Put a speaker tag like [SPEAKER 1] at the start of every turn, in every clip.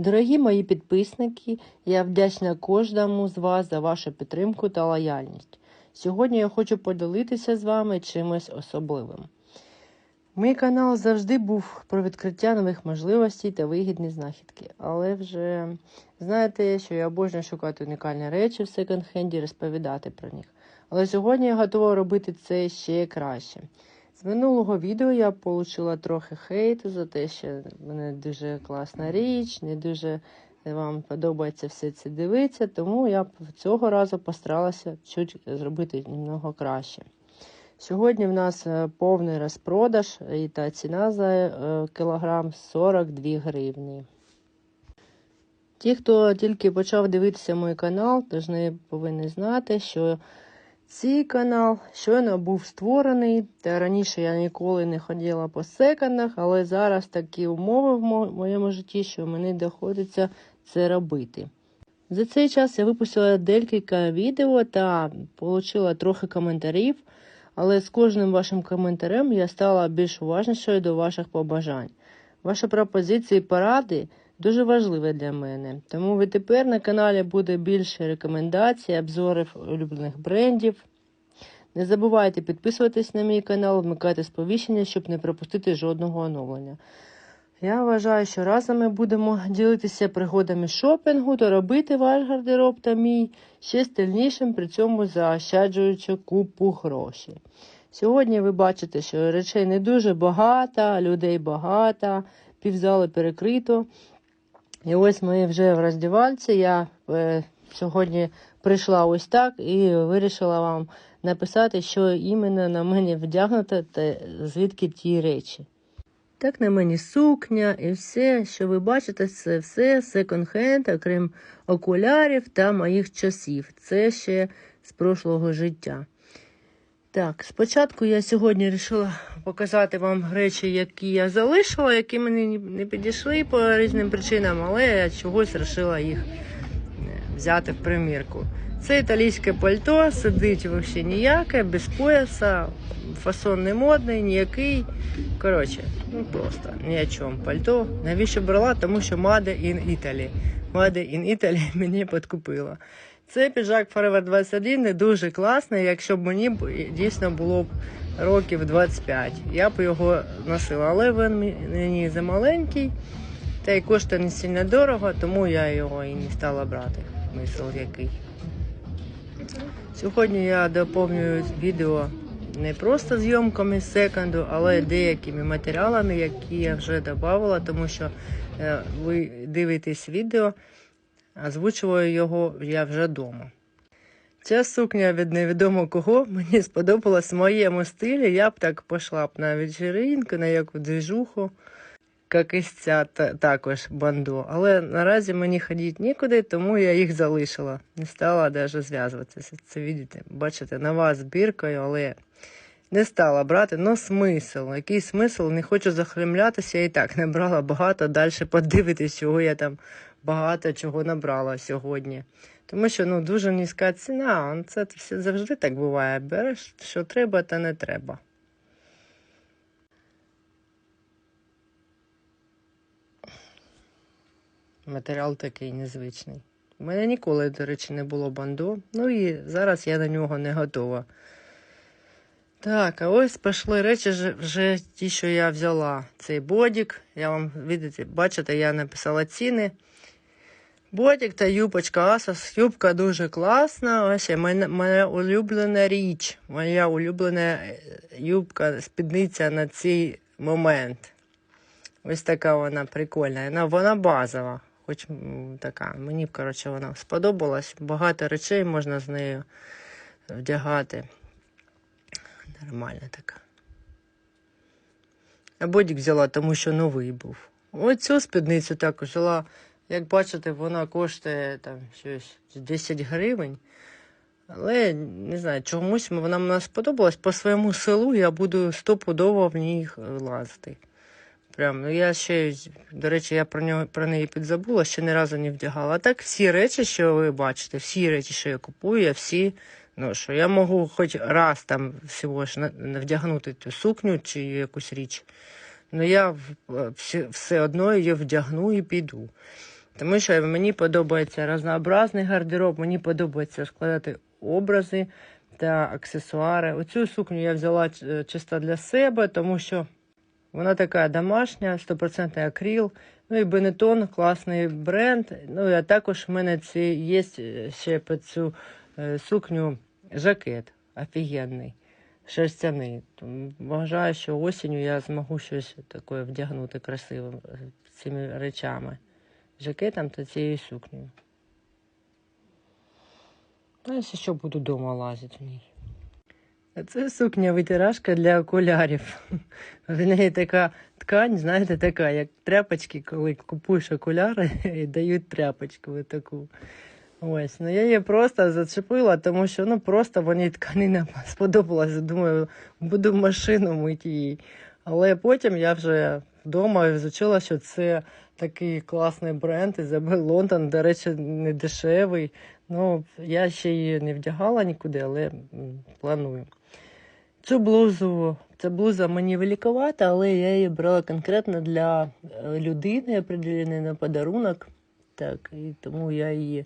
[SPEAKER 1] Дорогі мої підписники, я вдячна кожному з вас за вашу підтримку та лояльність. Сьогодні я хочу поділитися з вами чимось особливим. Мій канал завжди був про відкриття нових можливостей та вигідні знахідки, але вже знаєте, що я обожнюю шукати унікальні речі в секонд-хенді і розповідати про них. Але сьогодні я готова робити це ще краще. З минулого відео я отримала трохи хейту за те, що в мене дуже класна річ, не дуже вам подобається все це дивитися, тому я цього разу постаралася чуть зробити немного краще. Сьогодні в нас е, повний розпродаж і та ціна за е, кілограм 42 гривні. Ті, хто тільки почав дивитися мій канал, повинні повинні знати, що цей канал щойно був створений, та раніше я ніколи не ходила по секондах, але зараз такі умови в моєму житті, що мені доходиться це робити. За цей час я випустила декілька відео та отримала трохи коментарів, але з кожним вашим коментарем я стала більш уважнішою до ваших побажань. Ваші пропозиції поради дуже важливі для мене, тому відтепер на каналі буде більше рекомендацій, обзорів улюблених брендів. Не забувайте підписуватись на мій канал, вмикати сповіщення, щоб не пропустити жодного оновлення. Я вважаю, що разом ми будемо ділитися пригодами шопінгу та робити ваш гардероб та мій ще стильнішим, при цьому заощаджуючи купу грошей. Сьогодні ви бачите, що речей не дуже багато, людей багато, півзали перекрито. І ось ми вже в роздівальці. Я е, сьогодні прийшла ось так і вирішила вам написати, що іменно на мені вдягнуто та звідки ті речі. Так на мені сукня і все, що ви бачите, це все секонд-хенд, окрім окулярів та моїх часів. Це ще з прошлого життя. Так, спочатку я сьогодні вирішила показати вам речі, які я залишила, які мені не підійшли по різним причинам, але я чогось вирішила їх е, взяти в примірку. Це італійське пальто, сидить взагалі ніяке, без пояса, фасон не модний, ніякий. Коротше, ну просто ні о чому. Пальто. Навіщо брала? Тому що Made in Italy. Made in Italy мені підкупила. Цей піджак Forever 21 не дуже класний, якщо б мені дійсно було б років 25. Я б його носила, але він мені замаленький, та й коштує не сильно дорого, тому я його і не стала брати. Смисл який. Сьогодні я доповнюю відео не просто зйомками з секонду, але деякими матеріалами, які я вже додавала, тому що е, ви дивитесь відео, озвучую його я вже вдома. Ця сукня від невідомо кого мені сподобалась в моєму стилі. Я б так пішла б на вечеринку, на яку движуху, як і ця та- також бандо. Але наразі мені ходити нікуди, тому я їх залишила. Не стала навіть зв'язуватися. Це видите, бачите, нова збіркою, але не стала брати. Ну, смисл. Який смисл? Не хочу захремлятися. Я і так набрала багато. Далі подивитись, чого я там багато чого набрала сьогодні. Тому що ну, дуже низька ціна. Це завжди так буває. Береш, що треба, та не треба. Матеріал такий незвичний. У мене ніколи, до речі, не було бандо. Ну і зараз я на нього не готова. Так, а ось пішли речі вже, ті, що я взяла. Цей бодік. Я вам видите, бачите, я написала ціни. Бодік та юбочка Asos. Юбка дуже класна. Ось моя, моя улюблена річ. Моя улюблена е, юбка, спідниця на цей момент. Ось така вона прикольна. Вона, вона базова. Хоч така. Мені, коротше, вона сподобалась. Багато речей можна з нею вдягати. Нормальна така. А бодік взяла, тому що новий був. Ось цю спідницю також взяла. Як бачите, вона коштує там щось 10 гривень. Але не знаю, чомусь вона мені сподобалась. По своєму селу я буду стопудово в ній лазити. Прям, ну я ще, до речі, я про нього про неї підзабула, ще ні разу не вдягала. А так всі речі, що ви бачите, всі речі, що я купую, я всі ношу. Я можу хоч раз там всього ж вдягнути цю сукню чи якусь річ. Ну я все одно її вдягну і піду. Тому що мені подобається разнообразний гардероб, мені подобається складати образи та аксесуари. Оцю сукню я взяла е, чисто для себе, тому що вона така домашня, 100% акрил. Ну і Бенетон класний бренд. Ну і також в мене ці є ще під цю е, сукню жакет офігенний, шерстяний. Тому Вважаю, що осінню я зможу щось таке вдягнути красиве е, цими речами. Жакетом та цією сукнею. Ну, якщо що буду вдома лазити в ній. А це сукня витиражка для окулярів. В неї така ткань, знаєте, така, як тряпочки, коли купуєш окуляри і дають тряпочку таку. Ось, ну я її просто зачепила, тому що ну просто мені тканина сподобалася. Думаю, буду машину мити її. Але потім я вже вдома изучила, що це такий класний бренд Ізабель Лондон, до речі, не дешевий. Ну, я ще її не вдягала нікуди, але планую. Цю блузу, ця блуза мені великовата, але я її брала конкретно для е, людини, определеної на подарунок. Так, і тому я її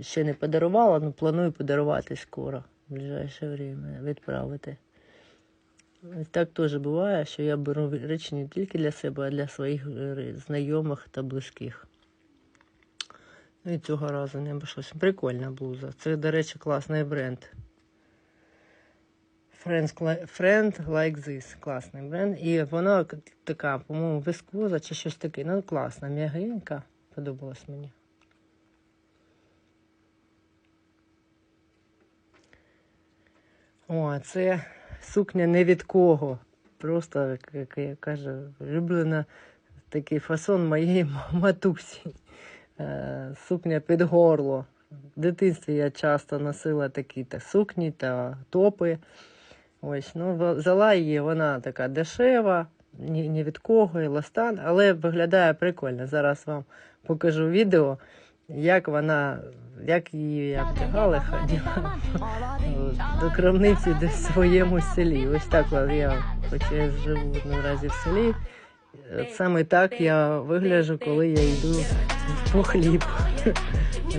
[SPEAKER 1] ще не подарувала, але планую подарувати скоро, в ближайше время, відправити. Так теж буває, що я беру речі не тільки для себе, а для своїх е, знайомих та близьких. Ну і цього разу не обійшлося. Прикольна блуза. Це, до речі, класний бренд. Friend Like This. Класний бренд. І вона така, по-моєму, вискоза чи щось таке. Ну, класна, м'ягенька. Подобалась мені. О, це сукня не від кого. Просто, як- я кажу, улюблена такий фасон моєї матусі. Е, Сукня під горло. В дитинстві я часто носила такі та сукні та топи. Ось, ну, взяла її, вона така дешева, ні, ні від кого, і ластан, але виглядає прикольно. Зараз вам покажу відео, як вона, як її я вдягала, ходила до крамниці десь в своєму селі. Ось так я, хоч я живу наразі в селі. Саме так я вигляджу, коли я йду по хліб.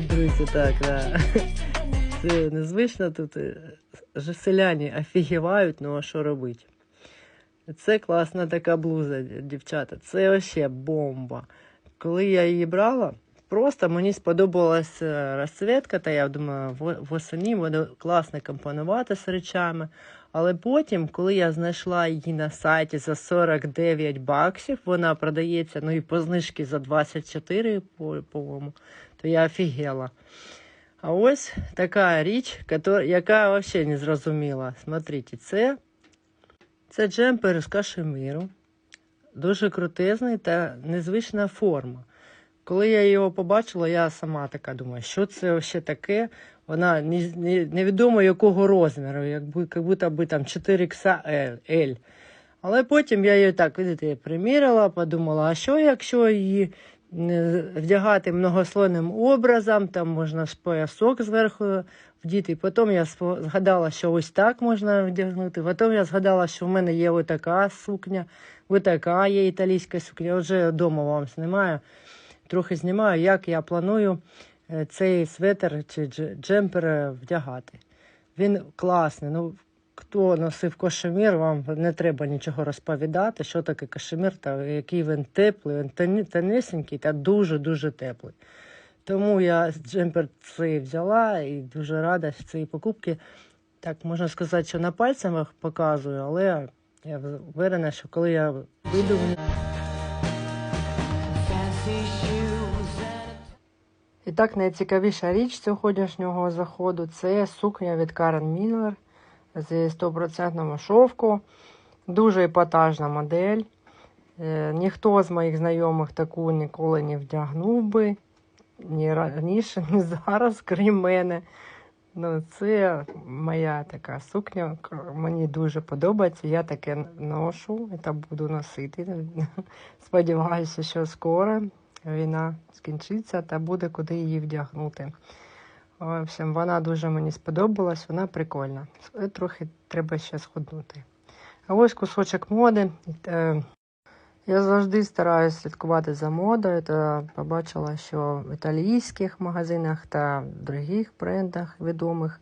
[SPEAKER 1] Друзі, так, да. Це незвично тут. Селяні офігівають, ну а що робити? Це класна така блуза, дівчата. Це вообще бомба. Коли я її брала, просто мені сподобалася розцвітка, та я думаю, во- восені буде класно компонувати з речами. Але потім, коли я знайшла її на сайті за 49 баксів, вона продається ну і по знижці за 24, по- по-моєму, то я офігела. А ось така річ, яка взагалі не зрозуміла. Смотрите, це, це джемпер з кашеміру. Дуже крутезний та незвична форма. Коли я його побачила, я сама така думаю, що це ще таке. Вона невідомо якого розміру, як, бу- як будто би там 4XL. Але потім я її так, видите, приміряла, подумала, а що якщо її вдягати многослойним образом, там можна поясок зверху вдіти. Потім я згадала, що ось так можна вдягнути. Потім я згадала, що в мене є ось така сукня, ось така є італійська сукня. я Вже вдома вам знімаю. Трохи знімаю, як я планую е, цей светр чи джемпер е, вдягати. Він класний. Ну, хто носив кашемір, вам не треба нічого розповідати, що таке кашемір, та який він теплий, він тонесенький та дуже-дуже теплий. Тому я джемпер цей взяла і дуже рада з цієї покупки. Так, можна сказати, що на пальцях показую, але я впевнена, що коли я вийду І так, найцікавіша річ сьогоднішнього заходу це сукня від Карен Міллер зі 100% шовку. Дуже епатажна модель. Е, Ніхто з моїх знайомих таку ніколи не вдягнув би. Ні раніше, ні зараз, крім мене. Ну, це моя така сукня. Мені дуже подобається. Я таке ношу та буду носити. Сподіваюся, що скоро війна скінчиться та буде куди її вдягнути. В общем, вона дуже мені сподобалась, вона прикольна. Трохи треба ще сходнути. А ось кусочок моди. Е, Я завжди стараюся слідкувати за модою та побачила, що в італійських магазинах та других брендах відомих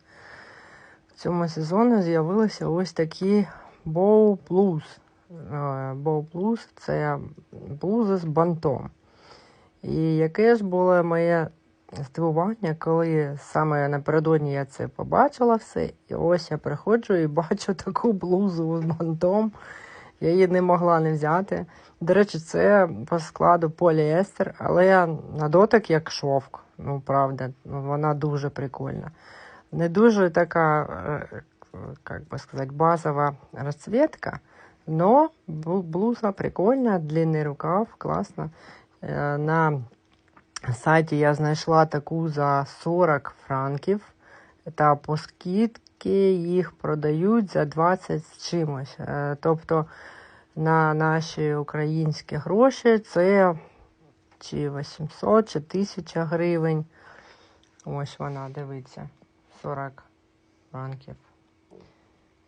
[SPEAKER 1] в цьому сезоні з'явилися ось такі Bow Blues. Е, Bow Blues – це блузи з бантом. І яке ж було моє здивування, коли саме напередодні я це побачила все, і ось я приходжу і бачу таку блузу з бантом. Я її не могла не взяти. До речі, це по складу поліестер, але на дотик як шовк. Ну, правда, вона дуже прикольна. Не дуже така, е, як би сказати, базова розцвітка, но бу- блуза прикольна, длинний рукав, класно. Е, На сайті я знайшла таку за 40 франків, та по скидці їх продають за 20 з чимось. Е, Тобто на наші українські гроші це чи 800, чи 1000 гривень. Ось вона, дивіться, 40 франків.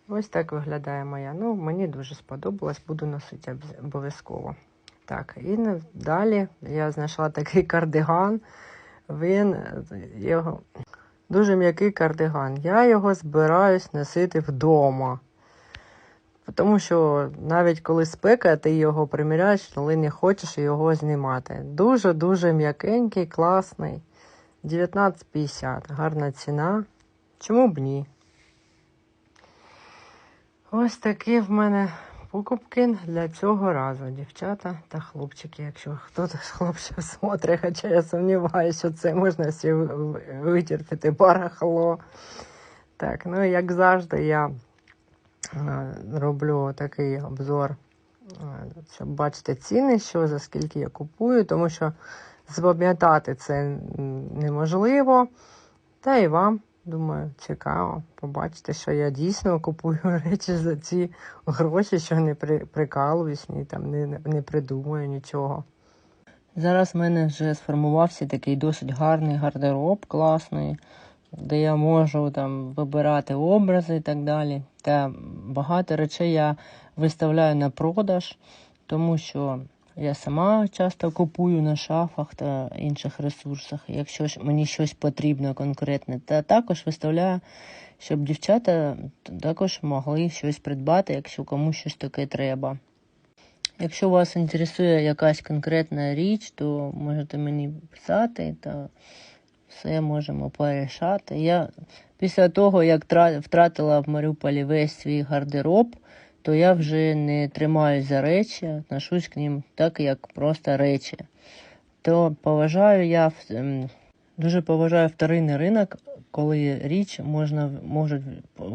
[SPEAKER 1] Ось так виглядає моя. Ну, мені дуже сподобалось, буду носити обов'язково. Так, і далі я знайшла такий кардиган. Він його дуже м'який кардиган. Я його збираюсь носити вдома. Тому що навіть коли спека, ти його приміряєш, але не хочеш його знімати. Дуже-дуже м'якенький, класний. 19,50. Гарна ціна. Чому б ні? Ось такі в мене покупки для цього разу, дівчата та хлопчики. Якщо хтось з хлопців смотрить, хоча я сумніваюся, що це можна всі ви- ви- витерпіти барахло. Так, ну як завжди, я е, роблю такий обзор, е, щоб бачити ціни, що за скільки я купую, тому що запам'ятати це неможливо. Та і вам, думаю, цікаво побачити, що я дійсно купую речі за ці гроші, що не при, прикалуюсь, ні там не, не- придумую нічого. Зараз в мене вже сформувався такий досить гарний гардероб, класний, де я можу там вибирати образи і так далі. Та багато речей я виставляю на продаж, тому що я сама часто купую на шафах та інших ресурсах, якщо ж мені щось потрібно конкретне. Та також виставляю, щоб дівчата також могли щось придбати, якщо комусь щось таке треба. Якщо вас інтересує якась конкретна річ, то можете мені писати та все можемо порішати. Я після того, як втратила в Маріуполі весь свій гардероб, то я вже не тримаюсь за речі, отношусь к ним так, як просто речі. То поважаю я ем, дуже поважаю вторинний ринок, коли річ можна можуть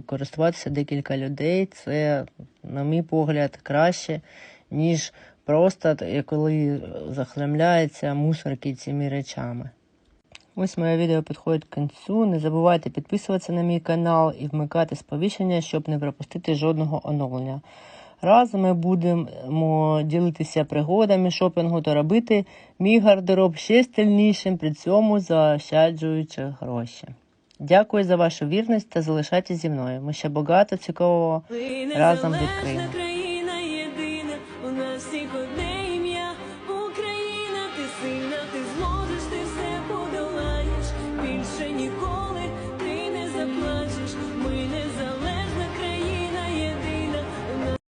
[SPEAKER 1] користуватися декілька людей. Це, на мій погляд, краще, ніж просто коли захлемляються мусорки цими речами. Ось моє відео підходить к кінцю. Не забувайте підписуватися на мій канал і вмикати сповіщення, щоб не пропустити жодного оновлення. Разом ми будемо ділитися пригодами шопінгу та робити мій гардероб ще стильнішим, при цьому заощаджуючи гроші. Дякую за вашу вірність та залишайтеся зі мною. Ми ще багато цікавого разом відкриємо.